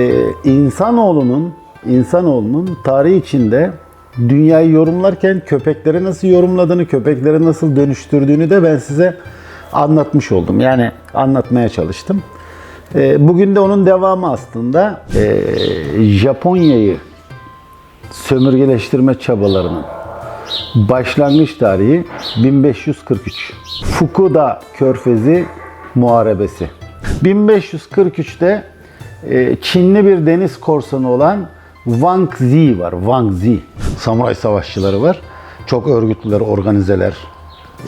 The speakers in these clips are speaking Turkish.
Ee, insanoğlunun insanoğlunun tarihi içinde dünyayı yorumlarken köpekleri nasıl yorumladığını, köpekleri nasıl dönüştürdüğünü de ben size anlatmış oldum. Yani anlatmaya çalıştım. Ee, bugün de onun devamı aslında ee, Japonya'yı sömürgeleştirme çabalarının başlangıç tarihi 1543. Fukuda Körfezi Muharebesi. 1543'te e, Çinli bir deniz korsanı olan Wang Zi var. Wang Zi. Samuray savaşçıları var. Çok örgütlüler, organizeler,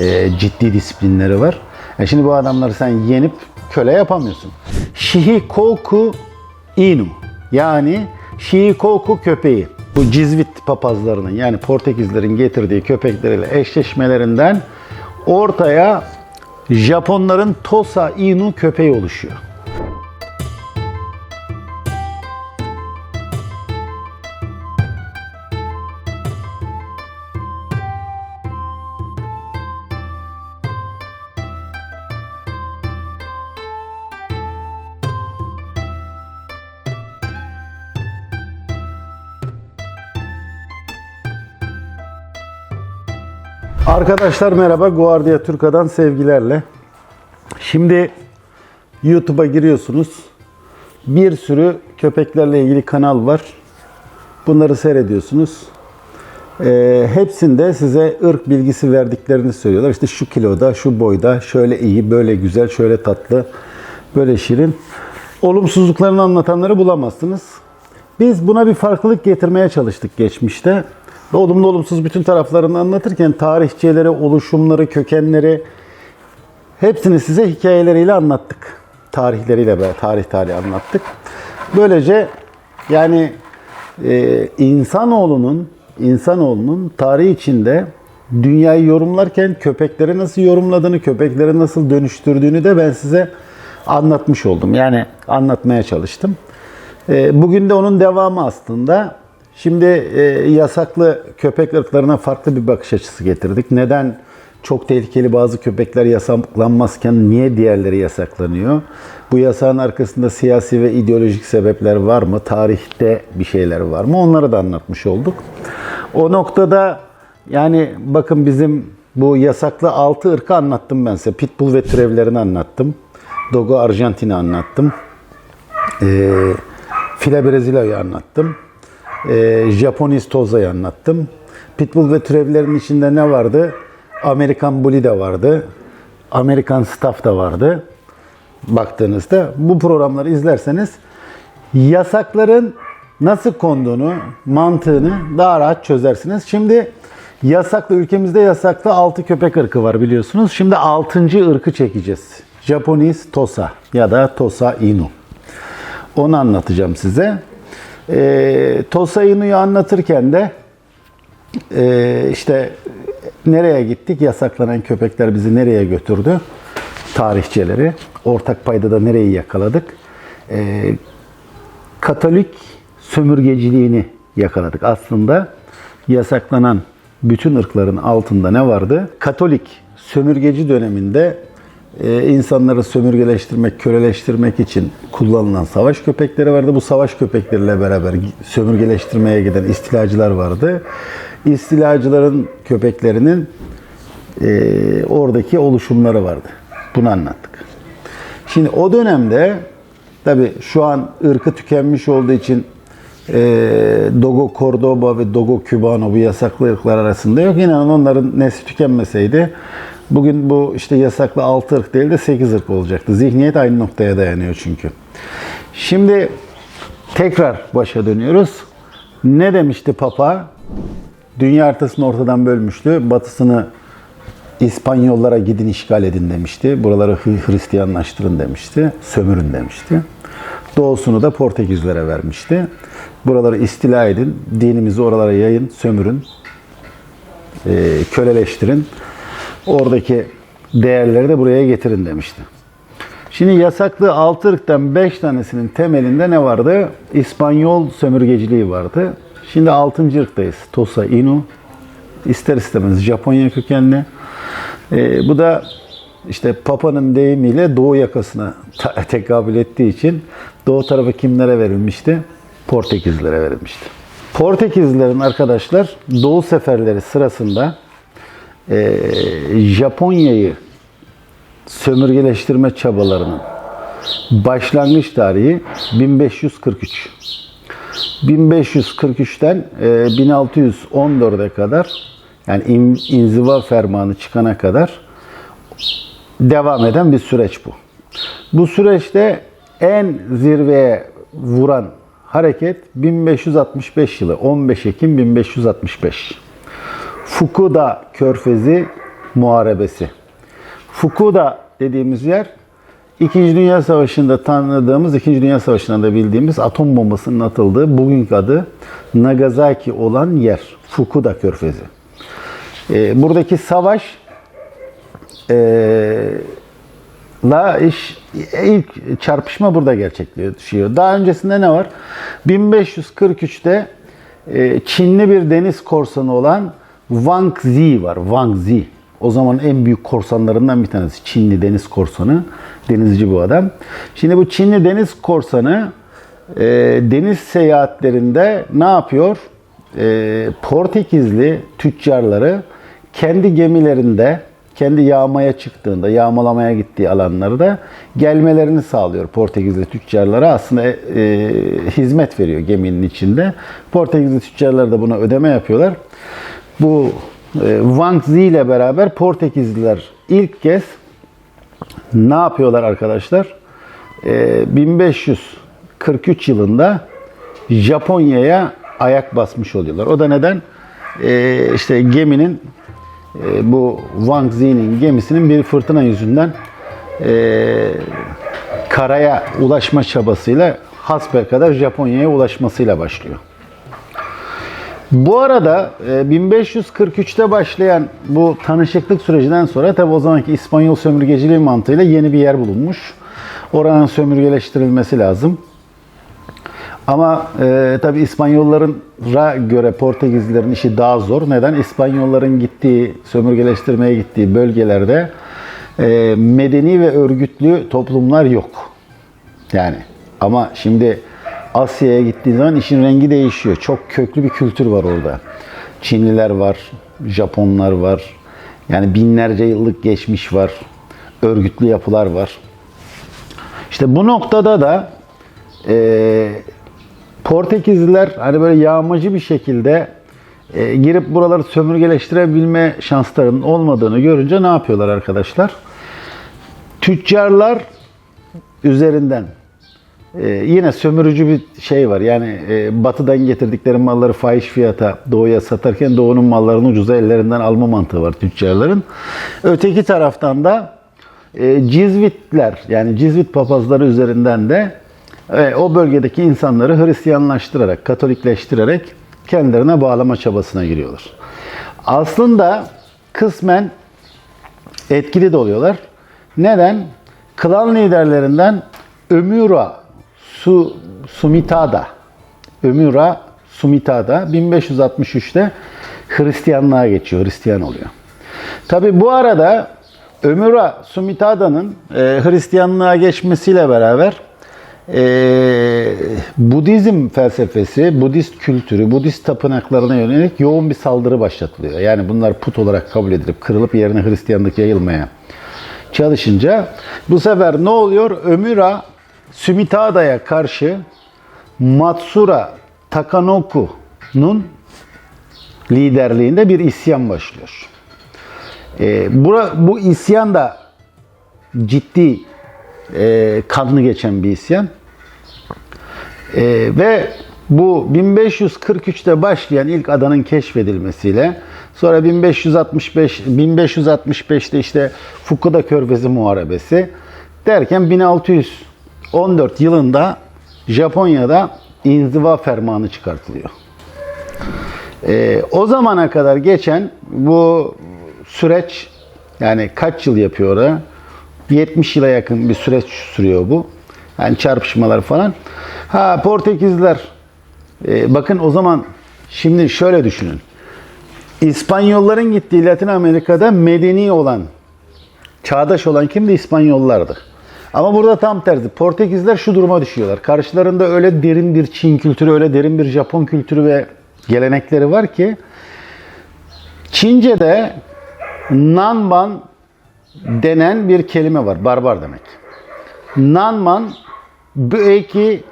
e, ciddi disiplinleri var. E şimdi bu adamları sen yenip köle yapamıyorsun. Shihikoku Inu yani Shihikoku köpeği. Bu Cizvit papazlarının yani Portekizlerin getirdiği köpekleriyle eşleşmelerinden ortaya Japonların Tosa Inu köpeği oluşuyor. Arkadaşlar merhaba, Guardia Türka'dan sevgilerle. Şimdi YouTube'a giriyorsunuz. Bir sürü köpeklerle ilgili kanal var. Bunları seyrediyorsunuz. Ee, hepsinde size ırk bilgisi verdiklerini söylüyorlar. İşte şu kiloda, şu boyda, şöyle iyi, böyle güzel, şöyle tatlı, böyle şirin. Olumsuzluklarını anlatanları bulamazsınız. Biz buna bir farklılık getirmeye çalıştık geçmişte. Olumlu olumsuz bütün taraflarını anlatırken tarihçeleri, oluşumları, kökenleri hepsini size hikayeleriyle anlattık. Tarihleriyle böyle tarih tarih anlattık. Böylece yani e, insanoğlunun insanoğlunun tarihi içinde dünyayı yorumlarken köpekleri nasıl yorumladığını, köpekleri nasıl dönüştürdüğünü de ben size anlatmış oldum. Yani anlatmaya çalıştım. E, bugün de onun devamı aslında. Şimdi e, yasaklı köpek ırklarına farklı bir bakış açısı getirdik. Neden çok tehlikeli bazı köpekler yasaklanmazken niye diğerleri yasaklanıyor? Bu yasağın arkasında siyasi ve ideolojik sebepler var mı? Tarihte bir şeyler var mı? Onları da anlatmış olduk. O noktada yani bakın bizim bu yasaklı 6 ırkı anlattım ben size. Pitbull ve türevlerini anlattım. Dogo Arjantin'i anlattım. Ee, File Brezilya'yı anlattım. Ee, Japonis Toza'yı anlattım. Pitbull ve türevlerin içinde ne vardı? Amerikan Bully de vardı. Amerikan Staff da vardı. Baktığınızda bu programları izlerseniz yasakların nasıl konduğunu, mantığını daha rahat çözersiniz. Şimdi yasaklı, ülkemizde yasaklı 6 köpek ırkı var biliyorsunuz. Şimdi 6. ırkı çekeceğiz. Japonis Tosa ya da Tosa Inu. Onu anlatacağım size. E, Tosa Inu'yu anlatırken de e, işte nereye gittik? Yasaklanan köpekler bizi nereye götürdü? Tarihçeleri. Ortak payda da nereyi yakaladık? E, Katolik sömürgeciliğini yakaladık. Aslında yasaklanan bütün ırkların altında ne vardı? Katolik sömürgeci döneminde e, insanları sömürgeleştirmek, köleleştirmek için kullanılan savaş köpekleri vardı. Bu savaş köpekleriyle beraber sömürgeleştirmeye giden istilacılar vardı. İstilacıların köpeklerinin e, oradaki oluşumları vardı. Bunu anlattık. Şimdi o dönemde tabi şu an ırkı tükenmiş olduğu için e, Dogo Cordoba ve Dogo Cubano bu yasaklı ırklar arasında yok. İnanın onların nesli tükenmeseydi bugün bu işte yasaklı 6 ırk değil de 8 ırk olacaktı. Zihniyet aynı noktaya dayanıyor çünkü. Şimdi tekrar başa dönüyoruz. Ne demişti Papa? Dünya haritasını ortadan bölmüştü. Batısını İspanyollara gidin işgal edin demişti. Buraları Hristiyanlaştırın demişti. Sömürün demişti. Doğusunu da Portekizlere vermişti. Buraları istila edin, dinimizi oralara yayın, sömürün, e, köleleştirin. Oradaki değerleri de buraya getirin demişti. Şimdi yasaklı 6 ırktan 5 tanesinin temelinde ne vardı? İspanyol sömürgeciliği vardı. Şimdi 6. ırktayız. Tosa Inu. İster istemez Japonya kökenli. Ee, bu da işte Papa'nın deyimiyle Doğu yakasına tekabül ettiği için Doğu tarafı kimlere verilmişti? Portekizlilere verilmişti. Portekizlilerin arkadaşlar Doğu seferleri sırasında eee, Japonya'yı sömürgeleştirme çabalarının başlangıç tarihi 1543. 1543'ten e, 1614'e kadar yani in- inziva fermanı çıkana kadar devam eden bir süreç bu. Bu süreçte en zirveye vuran hareket 1565 yılı 15 Ekim 1565. Fukuda Körfezi Muharebesi. Fukuda dediğimiz yer İkinci Dünya Savaşı'nda tanıdığımız, İkinci Dünya Savaşı'nda da bildiğimiz atom bombasının atıldığı bugünkü adı Nagasaki olan yer. Fukuda Körfezi. Ee, buradaki savaş ee, la iş ilk çarpışma burada gerçekleşiyor. Daha öncesinde ne var? 1543'te e, Çinli bir deniz korsanı olan Wang Zi var. Wang Zi. O zaman en büyük korsanlarından bir tanesi. Çinli deniz korsanı. Denizci bu adam. Şimdi bu Çinli deniz korsanı e, deniz seyahatlerinde ne yapıyor? E, Portekizli tüccarları kendi gemilerinde kendi yağmaya çıktığında, yağmalamaya gittiği alanlarda gelmelerini sağlıyor Portekizli tüccarlara. Aslında e, hizmet veriyor geminin içinde. Portekizli tüccarlar da buna ödeme yapıyorlar. Bu e, Wang Zi ile beraber Portekizliler ilk kez ne yapıyorlar arkadaşlar? E, 1543 yılında Japonya'ya ayak basmış oluyorlar. O da neden? E, işte geminin e, bu Wang Zi'nin gemisinin bir fırtına yüzünden e, karaya ulaşma çabasıyla hasbelkader Japonya'ya ulaşmasıyla başlıyor. Bu arada e, 1543'te başlayan bu tanışıklık sürecinden sonra tabi o zamanki İspanyol sömürgeciliği mantığıyla yeni bir yer bulunmuş. Oranın sömürgeleştirilmesi lazım. Ama e, tabi İspanyollara göre Portekizlilerin işi daha zor. Neden? İspanyolların gittiği, sömürgeleştirmeye gittiği bölgelerde e, medeni ve örgütlü toplumlar yok. Yani ama şimdi Asya'ya gittiği zaman işin rengi değişiyor. Çok köklü bir kültür var orada. Çinliler var, Japonlar var. Yani binlerce yıllık geçmiş var. Örgütlü yapılar var. İşte bu noktada da e, Portekizliler hani böyle yağmacı bir şekilde e, girip buraları sömürgeleştirebilme şanslarının olmadığını görünce ne yapıyorlar arkadaşlar? Tüccarlar üzerinden e, yine sömürücü bir şey var. Yani e, batıdan getirdikleri malları fahiş fiyata doğuya satarken doğunun mallarını ucuza ellerinden alma mantığı var tüccarların. Öteki taraftan da e, Cizvitler yani Cizvit papazları üzerinden de e, o bölgedeki insanları Hristiyanlaştırarak, Katolikleştirerek kendilerine bağlama çabasına giriyorlar. Aslında kısmen etkili de oluyorlar. Neden? Klan liderlerinden Ömüra Su, Sumitada Ömüra Sumitada 1563'te Hristiyanlığa geçiyor, Hristiyan oluyor. Tabi bu arada Ömüra Sumitada'nın e, Hristiyanlığa geçmesiyle beraber e, Budizm felsefesi, Budist kültürü, Budist tapınaklarına yönelik yoğun bir saldırı başlatılıyor. Yani bunlar put olarak kabul edilip kırılıp yerine Hristiyanlık yayılmaya çalışınca bu sefer ne oluyor? Ömüra Sumitada'ya karşı Matsura Takanoku'nun liderliğinde bir isyan başlıyor. E, bura, bu isyan da ciddi e, kanlı geçen bir isyan. E, ve bu 1543'te başlayan ilk adanın keşfedilmesiyle sonra 1565 1565'te işte Fukuda Körfezi Muharebesi derken 1614 yılında Japonya'da inziva fermanı çıkartılıyor. E, o zamana kadar geçen bu süreç yani kaç yıl yapıyor orada? 70 yıla yakın bir süreç sürüyor bu. Yani çarpışmalar falan. Ha Portekizliler e, bakın o zaman şimdi şöyle düşünün. İspanyolların gittiği Latin Amerika'da medeni olan, çağdaş olan kimdi? İspanyollardı. Ama burada tam tersi. Portekizler şu duruma düşüyorlar. Karşılarında öyle derin bir Çin kültürü, öyle derin bir Japon kültürü ve gelenekleri var ki Çince'de Nanban denen bir kelime var. Barbar demek. Nanman Büeki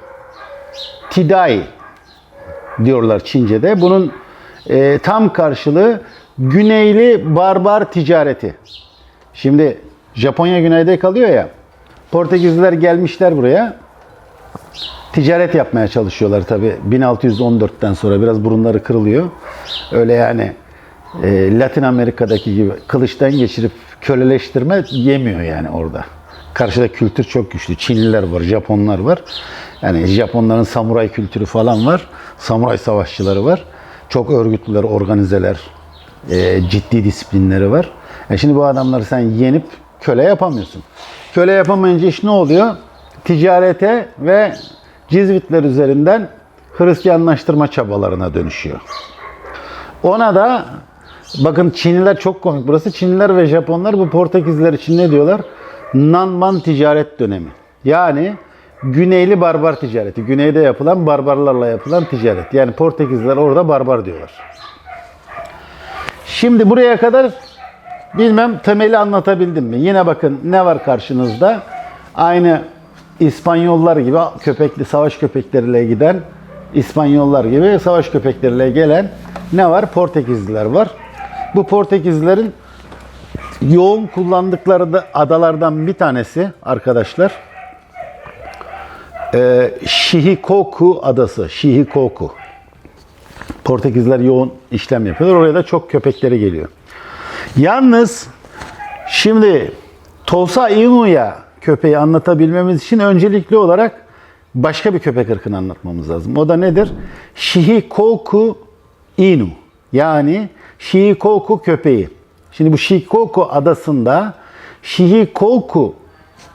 Tidai diyorlar Çince'de. Bunun e, tam karşılığı Güneyli barbar ticareti. Şimdi Japonya güneyde kalıyor ya. Portekizliler gelmişler buraya. Ticaret yapmaya çalışıyorlar tabi. 1614'ten sonra biraz burunları kırılıyor. Öyle yani e, Latin Amerika'daki gibi kılıçtan geçirip köleleştirme yemiyor yani orada. Karşıda kültür çok güçlü. Çinliler var, Japonlar var. Yani Japonların samuray kültürü falan var. Samuray savaşçıları var. Çok örgütlüler, organizeler, e, ciddi disiplinleri var. E şimdi bu adamları sen yenip köle yapamıyorsun. Köle yapamayınca iş ne oluyor? Ticarete ve cizvitler üzerinden Hristiyanlaştırma çabalarına dönüşüyor. Ona da bakın Çinliler çok komik. Burası Çinliler ve Japonlar bu Portekizliler için ne diyorlar? Nanman ticaret dönemi. Yani Güneyli barbar ticareti. Güneyde yapılan barbarlarla yapılan ticaret. Yani Portekizliler orada barbar diyorlar. Şimdi buraya kadar bilmem temeli anlatabildim mi? Yine bakın ne var karşınızda? Aynı İspanyollar gibi köpekli savaş köpekleriyle giden İspanyollar gibi savaş köpekleriyle gelen ne var? Portekizliler var. Bu Portekizlilerin yoğun kullandıkları da adalardan bir tanesi arkadaşlar. Ee, Shihikoku adası. Shihikoku. Portekizler yoğun işlem yapıyorlar. Oraya da çok köpekleri geliyor. Yalnız şimdi Tosa Inu'ya köpeği anlatabilmemiz için öncelikli olarak başka bir köpek ırkını anlatmamız lazım. O da nedir? Shihikoku Inu. Yani Shihikoku köpeği. Şimdi bu Shihikoku adasında Shihikoku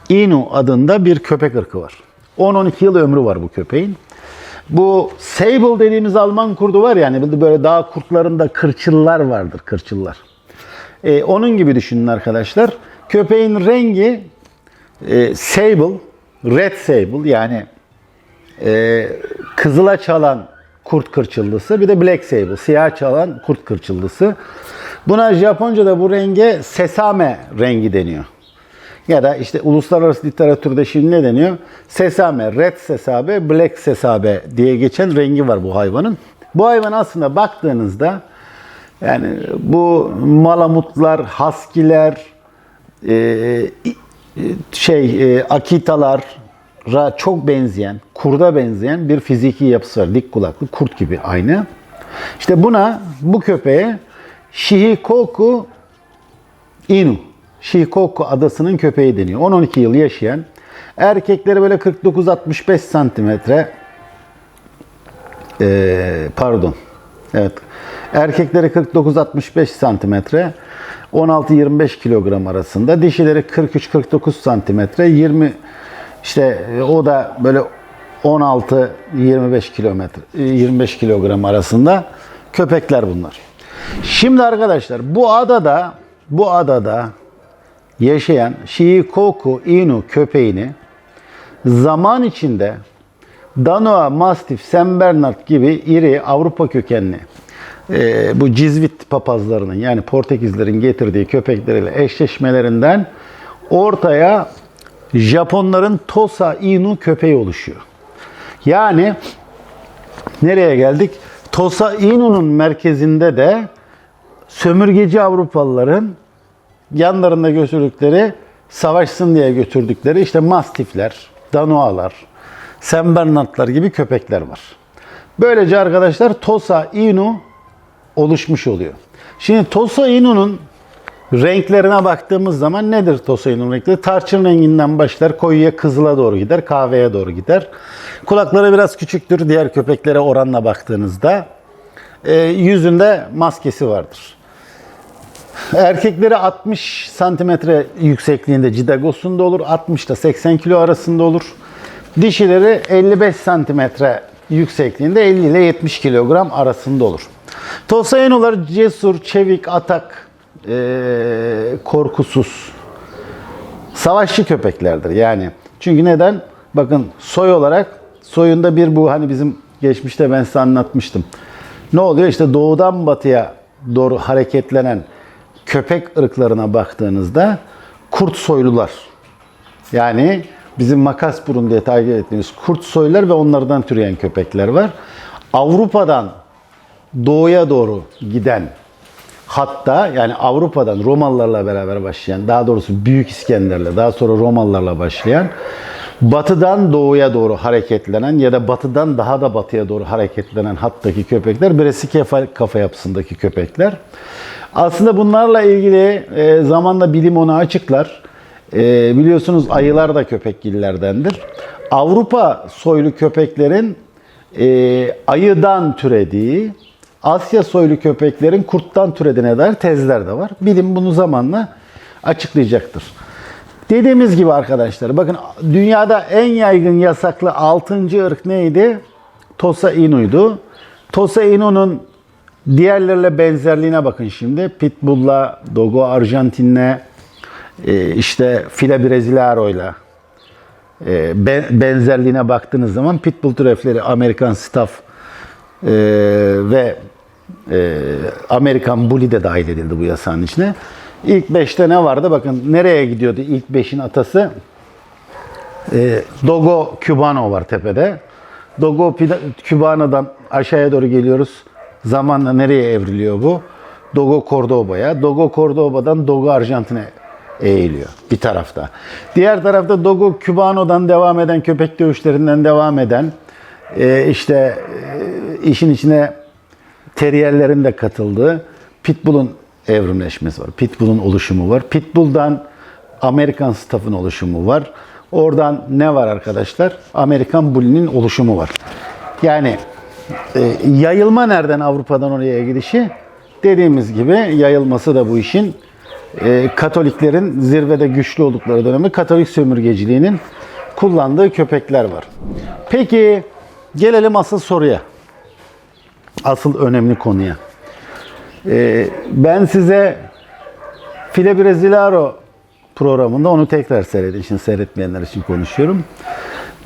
Inu adında bir köpek ırkı var. 10-12 yıl ömrü var bu köpeğin. Bu Sable dediğimiz Alman kurdu var yani böyle dağ kurtlarında kırçıllar vardır kırçıllar. Ee, onun gibi düşünün arkadaşlar. Köpeğin rengi e, sable, red sable yani e, kızıla çalan kurt kırçıllısı bir de black sable, siyah çalan kurt kırçıllısı. Buna Japonca'da bu renge sesame rengi deniyor. Ya da işte uluslararası literatürde şimdi ne deniyor? Sesame, red sesabe, black sesabe diye geçen rengi var bu hayvanın. Bu hayvan aslında baktığınızda yani bu malamutlar, haskiler, e, şey e, akitalara çok benzeyen, kurda benzeyen bir fiziki yapısı var. Dik kulaklı, kurt gibi aynı. İşte buna, bu köpeğe Shihikoku Inu, Shihikoku adasının köpeği deniyor. 10-12 yıl yaşayan, erkekleri böyle 49-65 santimetre, e, pardon, evet, erkekleri 49-65 santimetre, 16-25 kilogram arasında. Dişileri 43-49 santimetre. 20 işte e, o da böyle 16-25 kilometre 25 kilogram arasında köpekler bunlar. Şimdi arkadaşlar bu adada bu adada yaşayan Shikoku Inu köpeğini zaman içinde Danoa, Mastiff, Saint Bernard gibi iri Avrupa kökenli e, bu cizvit papazlarının yani Portekizlerin getirdiği köpekleriyle eşleşmelerinden ortaya Japonların Tosa Inu köpeği oluşuyor. Yani nereye geldik? Tosa Inu'nun merkezinde de sömürgeci Avrupalıların yanlarında götürdükleri, savaşsın diye götürdükleri işte mastifler, danoalar, Saint Bernard'lar gibi köpekler var. Böylece arkadaşlar Tosa Inu oluşmuş oluyor. Şimdi Tosa Inu'nun renklerine baktığımız zaman nedir Tosa Inu'nun renkleri? Tarçın renginden başlar, koyuya kızıla doğru gider, kahveye doğru gider. Kulakları biraz küçüktür diğer köpeklere oranla baktığınızda. E, yüzünde maskesi vardır. Erkekleri 60 santimetre yüksekliğinde cidagosunda olur. 60 ile 80 kilo arasında olur. Dişileri 55 santimetre yüksekliğinde 50 ile 70 kilogram arasında olur. Tosayenolar cesur, çevik, atak, ee, korkusuz, savaşçı köpeklerdir. Yani çünkü neden? Bakın soy olarak soyunda bir bu hani bizim geçmişte ben size anlatmıştım. Ne oluyor? İşte doğudan batıya doğru hareketlenen köpek ırklarına baktığınızda kurt soylular. Yani bizim makas burun diye takip ettiğimiz kurt soylular ve onlardan türeyen köpekler var. Avrupa'dan doğuya doğru giden hatta yani Avrupa'dan Romalılarla beraber başlayan daha doğrusu Büyük İskender'le daha sonra Romalılarla başlayan batıdan doğuya doğru hareketlenen ya da batıdan daha da batıya doğru hareketlenen hattaki köpekler birisi kafa, kafa yapısındaki köpekler. Aslında bunlarla ilgili e, zamanla bilim onu açıklar. E, biliyorsunuz ayılar da köpekgillerdendir. Avrupa soylu köpeklerin e, ayıdan türediği, Asya soylu köpeklerin kurttan türediğine dair tezler de var. Bilim bunu zamanla açıklayacaktır. Dediğimiz gibi arkadaşlar bakın dünyada en yaygın yasaklı 6. ırk neydi? Tosa Inu'ydu. Tosa Inu'nun diğerlerle benzerliğine bakın şimdi. Pitbull'la, Dogo Arjantin'le, e, işte Fila Brasileiro'yla e, be- benzerliğine baktığınız zaman Pitbull türevleri Amerikan Staff e, ve e, Amerikan Bully de dahil edildi bu yasağın içine. İlk 5'te ne vardı? Bakın nereye gidiyordu ilk 5'in atası? E, Dogo Cubano var tepede. Dogo Cubano'dan aşağıya doğru geliyoruz. Zamanla nereye evriliyor bu? Dogo Cordoba'ya. Dogo Cordoba'dan Dogo Arjantin'e eğiliyor bir tarafta. Diğer tarafta Dogo Cubano'dan devam eden köpek dövüşlerinden devam eden e, işte e, işin içine teriyerlerin de katıldığı Pitbull'un evrimleşmesi var. Pitbull'un oluşumu var. Pitbull'dan Amerikan Staff'ın oluşumu var. Oradan ne var arkadaşlar? Amerikan Bully'nin oluşumu var. Yani e, yayılma nereden Avrupa'dan oraya gidişi? Dediğimiz gibi yayılması da bu işin e, Katoliklerin zirvede güçlü oldukları dönemde Katolik sömürgeciliğinin kullandığı köpekler var. Peki gelelim asıl soruya. Asıl önemli konuya. E, ben size File Brasileiro programında onu tekrar seyredin. Şimdi seyretmeyenler için konuşuyorum.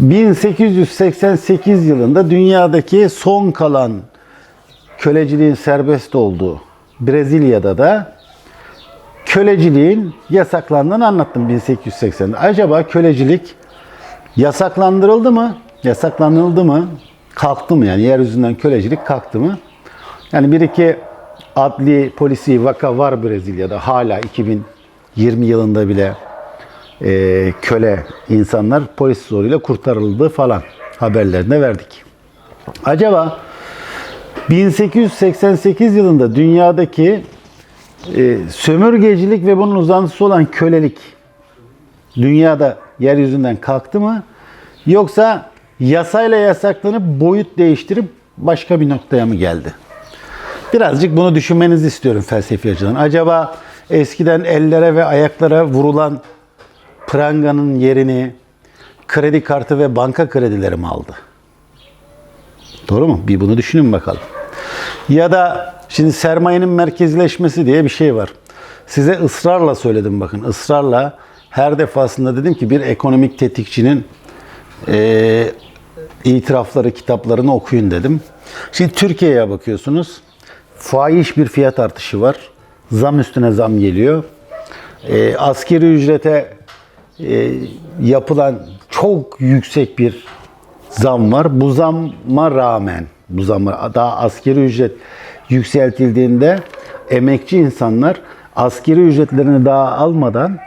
1888 yılında dünyadaki son kalan köleciliğin serbest olduğu Brezilya'da da köleciliğin yasaklandığını anlattım 1880'de. Acaba kölecilik yasaklandırıldı mı? Yasaklanıldı mı? Kalktı mı yani yeryüzünden kölecilik kalktı mı? Yani bir iki adli polisi vaka var Brezilya'da hala 2020 yılında bile e, köle insanlar polis zoruyla kurtarıldı falan haberlerine verdik. Acaba 1888 yılında dünyadaki e, sömürgecilik ve bunun uzantısı olan kölelik dünyada yeryüzünden kalktı mı? Yoksa yasayla yasaklanıp boyut değiştirip başka bir noktaya mı geldi? Birazcık bunu düşünmenizi istiyorum felsefi açıdan. Acaba eskiden ellere ve ayaklara vurulan pranganın yerini kredi kartı ve banka kredileri mi aldı? Doğru mu? Bir bunu düşünün bakalım. Ya da şimdi sermayenin merkezleşmesi diye bir şey var. Size ısrarla söyledim bakın. ısrarla her defasında dedim ki bir ekonomik tetikçinin eee itirafları, kitaplarını okuyun dedim. Şimdi Türkiye'ye bakıyorsunuz. Fahiş bir fiyat artışı var. Zam üstüne zam geliyor. E, askeri ücrete e, yapılan çok yüksek bir zam var. Bu zamma rağmen, bu zamma daha askeri ücret yükseltildiğinde emekçi insanlar askeri ücretlerini daha almadan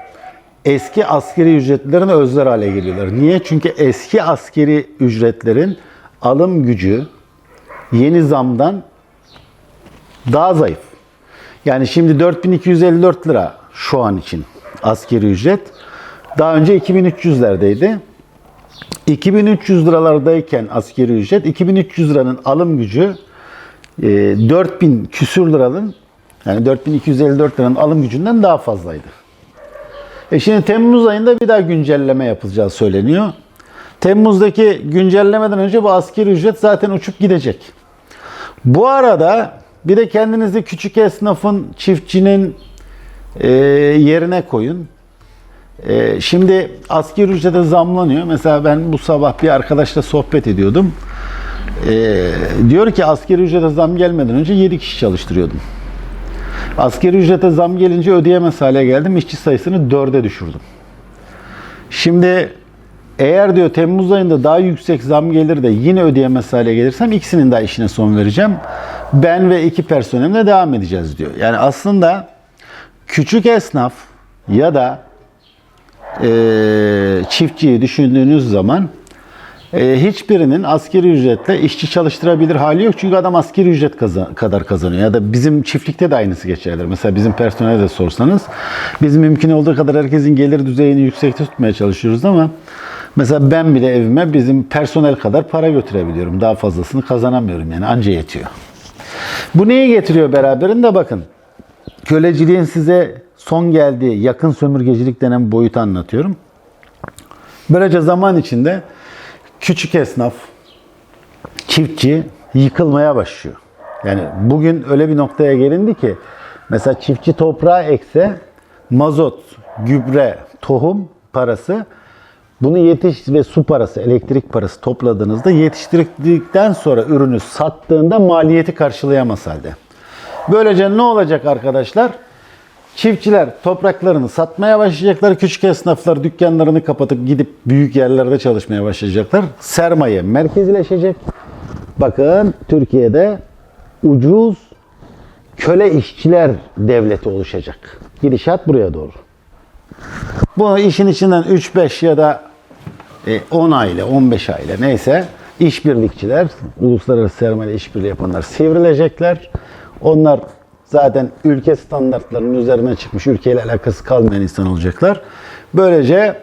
eski askeri ücretlerini özler hale geliyorlar. Niye? Çünkü eski askeri ücretlerin alım gücü yeni zamdan daha zayıf. Yani şimdi 4254 lira şu an için askeri ücret. Daha önce 2300'lerdeydi. 2300 liralardayken askeri ücret 2300 liranın alım gücü e, 4000 küsür liranın yani 4254 liranın alım gücünden daha fazlaydı. E şimdi Temmuz ayında bir daha güncelleme yapılacağı söyleniyor. Temmuz'daki güncellemeden önce bu askeri ücret zaten uçup gidecek. Bu arada bir de kendinizi küçük esnafın, çiftçinin e, yerine koyun. Ee, şimdi asgari ücrete zamlanıyor. Mesela ben bu sabah bir arkadaşla sohbet ediyordum. Ee, diyor ki asgari ücrete zam gelmeden önce 7 kişi çalıştırıyordum. Asgari ücrete zam gelince ödeyemez hale geldim. İşçi sayısını 4'e düşürdüm. Şimdi eğer diyor Temmuz ayında daha yüksek zam gelir de yine ödeyemez hale gelirsem ikisinin daha işine son vereceğim. Ben ve iki personelimle devam edeceğiz diyor. Yani aslında küçük esnaf ya da e, çiftçiyi düşündüğünüz zaman e, hiçbirinin askeri ücretle işçi çalıştırabilir hali yok. Çünkü adam askeri ücret kaza- kadar kazanıyor. Ya da bizim çiftlikte de aynısı geçerlidir. Mesela bizim personele de sorsanız biz mümkün olduğu kadar herkesin gelir düzeyini yüksekte tutmaya çalışıyoruz ama mesela ben bile evime bizim personel kadar para götürebiliyorum. Daha fazlasını kazanamıyorum yani anca yetiyor. Bu neyi getiriyor beraberinde bakın. Köleciliğin size son geldiği yakın sömürgecilik denen boyutu anlatıyorum. Böylece zaman içinde küçük esnaf, çiftçi yıkılmaya başlıyor. Yani bugün öyle bir noktaya gelindi ki mesela çiftçi toprağa ekse mazot, gübre, tohum parası bunu yetiş ve su parası, elektrik parası topladığınızda yetiştirdikten sonra ürünü sattığında maliyeti karşılayamaz halde. Böylece ne olacak arkadaşlar? Çiftçiler topraklarını satmaya başlayacaklar. Küçük esnaflar dükkanlarını kapatıp gidip büyük yerlerde çalışmaya başlayacaklar. Sermaye merkezileşecek. Bakın Türkiye'de ucuz köle işçiler devleti oluşacak. Gidişat buraya doğru. Bu işin içinden 3-5 ya da e, 10 aile, 15 aile neyse işbirlikçiler, uluslararası sermaye işbirliği yapanlar sivrilecekler. Onlar zaten ülke standartlarının üzerine çıkmış, ülkeyle alakası kalmayan insan olacaklar. Böylece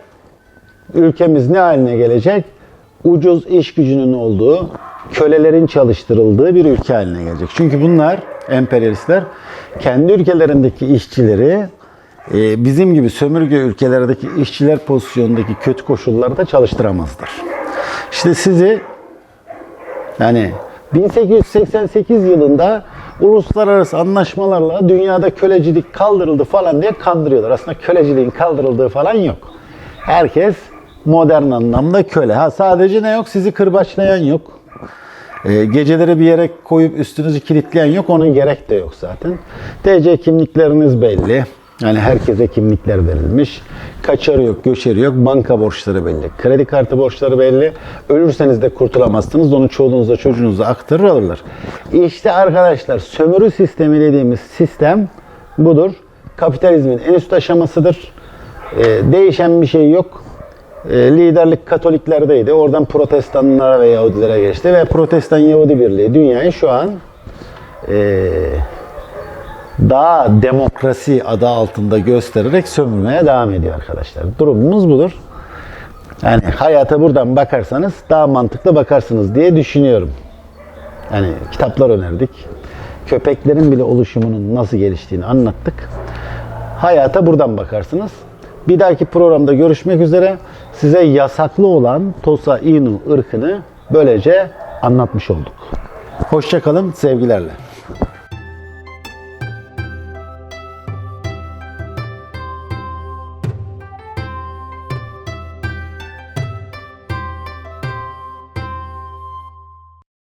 ülkemiz ne haline gelecek? Ucuz iş gücünün olduğu, kölelerin çalıştırıldığı bir ülke haline gelecek. Çünkü bunlar emperyalistler kendi ülkelerindeki işçileri e, bizim gibi sömürge ülkelerdeki işçiler pozisyonundaki kötü koşullarda çalıştıramazlar. İşte sizi yani 1888 yılında uluslararası anlaşmalarla dünyada kölecilik kaldırıldı falan diye kandırıyorlar. Aslında köleciliğin kaldırıldığı falan yok. Herkes modern anlamda köle. Ha sadece ne yok? Sizi kırbaçlayan yok. Ee, geceleri bir yere koyup üstünüzü kilitleyen yok. Onun gerek de yok zaten. TC kimlikleriniz belli. Yani herkese kimlikler verilmiş. Kaçarı yok, göçeri yok. Banka borçları belli. Kredi kartı borçları belli. Ölürseniz de kurtulamazsınız. Onu çoluğunuza çocuğunuza aktarır alırlar. İşte arkadaşlar sömürü sistemi dediğimiz sistem budur. Kapitalizmin en üst aşamasıdır. Ee, değişen bir şey yok. Ee, liderlik Katoliklerdeydi. Oradan Protestanlara ve Yahudilere geçti ve Protestan Yahudi Birliği dünyayı şu an ee, daha demokrasi adı altında göstererek sömürmeye devam ediyor arkadaşlar. Durumumuz budur. Yani hayata buradan bakarsanız daha mantıklı bakarsınız diye düşünüyorum. Yani kitaplar önerdik. Köpeklerin bile oluşumunun nasıl geliştiğini anlattık. Hayata buradan bakarsınız. Bir dahaki programda görüşmek üzere. Size yasaklı olan Tosa Inu ırkını böylece anlatmış olduk. Hoşçakalın, sevgilerle.